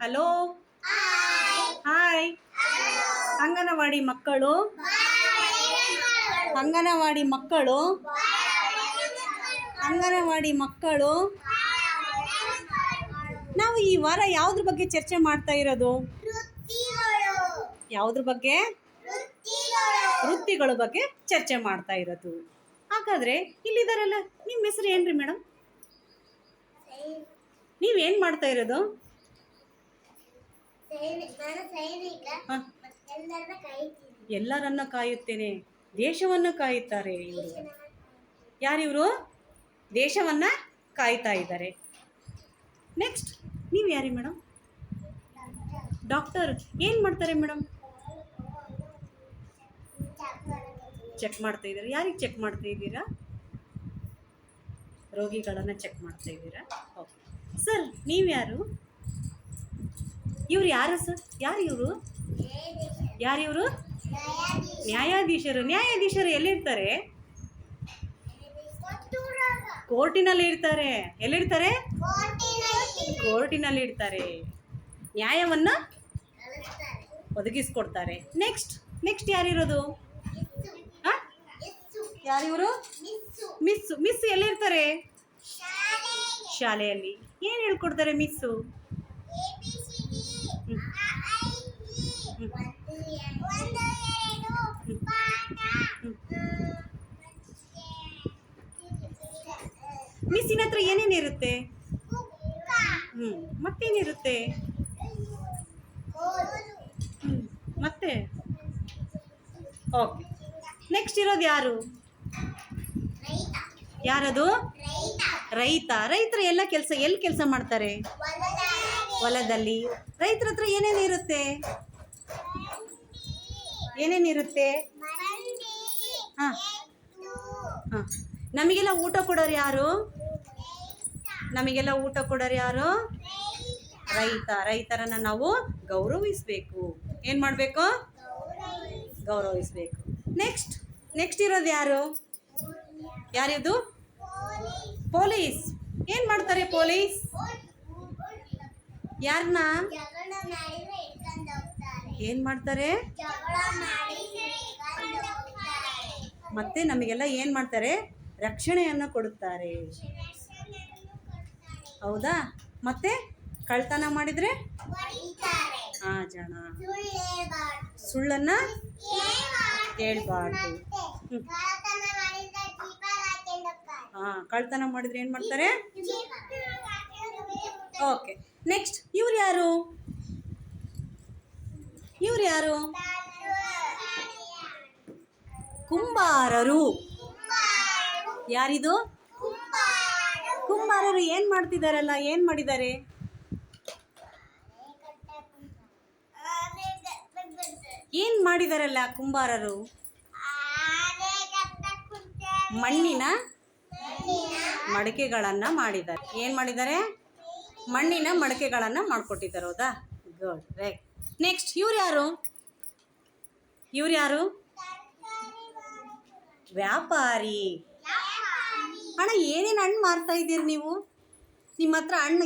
Hello? Hi anganwadi ಮಕ್ಕಳು? ಅಂಗನವಾಡಿ ಮಕ್ಕಳು? ಅಂಗನವಾಡಿ ಮಕ್ಕಳು? ನಾವು ಈ ವಾರ ಯಾವುದ್ರ ಬಗ್ಗೆ ಚರ್ಚೆ ಮಾಡ್ತಾ ಇರೋದು? ಯಾವುದ್ರ ಬಗ್ಗೆ? ವೃತ್ತಿಗಳ. ಬಗ್ಗೆ ಚರ್ಚೆ ಮಾಡ್ತಾ ಇರೋದು. ಹಾಗಾದ್ರೆ ಇಲ್ಲಿದಾರಲ್ಲ ನಿಮ್ಮ ಹೆಸರು ಏನ್ರಿ ಮೇಡಮ್ ನೀವೇನು ಮಾಡ್ತಾ ಇರೋದು? ಎಲ್ಲರನ್ನ ಕಾಯುತ್ತೇನೆ. ದೇಶವನ್ನು ಕಾಯುತ್ತಾರೆ ಇವರು. ಯಾರಿವರು? ದೇಶವನ್ನ ಕಾಯ್ತಾ ಇದ್ದಾರೆ. ನೆಕ್ಸ್ಟ್ ನೀವು ಯಾರಿ ಮೇಡಮ್ ಡಾಕ್ಟರ್ ಏನು ಮಾಡ್ತಾರೆ ಮೇಡಮ್ ಚೆಕ್ ಮಾಡ್ತಾ ಇದ್ದಾರೆ. ಯಾರಿಗೆ ಚೆಕ್ ಮಾಡ್ತಾ ಇದ್ದೀರಾ? ರೋಗಿಗಳನ್ನು ಚೆಕ್ ಮಾಡ್ತಾ ಇದ್ದೀರಾ? ಓಕೆ ಸರ್ ನೀವು ಯಾರು? ಇವ್ರು ಯಾರು ಸರ್? ಯಾರು ಇವರು? ಯಾರು ಇವರು? ನ್ಯಾಯಾಧೀಶರು. ನ್ಯಾಯಾಧೀಶರು ಎಲ್ಲಿರ್ತಾರೆ? ಕೋರ್ಟಿನಲ್ಲಿ ಇರ್ತಾರೆ. ಎಲ್ಲಿರ್ತಾರೆ? ಕೋರ್ಟಿನಲ್ಲಿ ಇರ್ತಾರೆ. ನ್ಯಾಯವನ್ನು ಒದಗಿಸ್ಕೊಡ್ತಾರೆ. ನೆಕ್ಸ್ಟ್ ನೆಕ್ಸ್ಟ್ ಯಾರಿರೋದು ಯಾರಿವರು ಮಿಸ್ಸು. ಮಿಸ್ ಎಲ್ಲಿರ್ತಾರೆ? ಶಾಲೆಯಲ್ಲಿ. ಏನು ಹೇಳ್ಕೊಡ್ತಾರೆ ಮಿಸ್ಸು? ಮಿಸ್ಸಿನ ಹತ್ರ ಏನೇನಿರುತ್ತೆ? ಹ್ಞೂ ಮತ್ತೇನಿರುತ್ತೆ? ಮತ್ತೆ? ಓಕೆ. ನೆಕ್ಸ್ಟ್ ಇರೋದು ಯಾರು? ಯಾರದು? ರೈತ. ರೈತರು ಎಲ್ಲ ಕೆಲಸ ಎಲ್ಲಿ ಕೆಲಸ ಮಾಡ್ತಾರೆ? ಹೊಲದಲ್ಲಿ ರೈತರ ಹತ್ರ ಏನೇನು ಇರುತ್ತೆ? ಏನೇನಿರುತ್ತೆ ಹಾಂ. ಹಾಂ. ನಮಗೆಲ್ಲ ಊಟ ಕೊಡೋರು ಯಾರು? ನಮಗೆಲ್ಲ ಊಟ ಕೊಡೋರು ಯಾರು? ರೈತ. ರೈತರನ್ನ ನಾವು ಗೌರವಿಸಬೇಕು. ಏನು ಮಾಡಬೇಕು? ಗೌರವಿಸಬೇಕು. ನೆಕ್ಸ್ಟ್ ನೆಕ್ಸ್ಟ್ ಇರೋದು ಯಾರು? ಯಾರಿದು ಪೊಲೀಸ್ ಏನು ಮಾಡ್ತಾರೆ ಪೊಲೀಸ್ ಯಾರನ್ನ ಏನ್ ಮಾಡ್ತಾರೆ? ಮತ್ತೆ ನಮಗೆಲ್ಲ ಏನು ಮಾಡ್ತಾರೆ? ರಕ್ಷಣೆಯನ್ನು ಕೊಡುತ್ತಾರೆ. ಹೌದಾ? ಮತ್ತೆ ಕಳ್ತನ ಮಾಡಿದ್ರೆ? ಆ ಜನ. ಸುಳ್ಳನ್ನ ಹೇಳ್ಬಾರ್ದು. ಹಾಂ ಕಳ್ತನ ಮಾಡಿದ್ರೆ ಏನು ಮಾಡ್ತಾರೆ. ಓಕೆ ನೆಕ್ಸ್ಟ್ ಇವ್ರು ಯಾರು? ಇವ್ರು ಯಾರು? ಕುಂಬಾರರು. ಯಾರಿದು? ಕುಂಬಾರರು. ಏನು ಮಾಡ್ತಿದಾರಲ್ಲ? ಏನು ಮಾಡಿದ್ದಾರೆ? ಏನು ಮಾಡಿದಾರಲ್ಲ ಕುಂಬಾರರು? ಮಣ್ಣಿನ ಮಡಕೆಗಳನ್ನು ಮಾಡಿದ್ದಾರೆ. ಏನು ಮಾಡಿದ್ದಾರೆ? ಮಣ್ಣಿನ ಮಡಕೆಗಳನ್ನು ಮಾಡಿಕೊಟ್ಟಿದ್ದಾರೆ ಹೌದಾ? ಗುಡ್ ರೈಟ್ ನೆಕ್ಸ್ಟ್ ಇವ್ರು ಯಾರು? ಇವ್ರು ಯಾರು? ವ್ಯಾಪಾರಿ. ಅಣ್ಣ ಏನೇನು ಹಣ್ಣು ಮಾರ್ತಾ ಇದ್ದೀರಿ ನೀವು? ನಿಮ್ಮ ಹತ್ರ ಹಣ್ಣು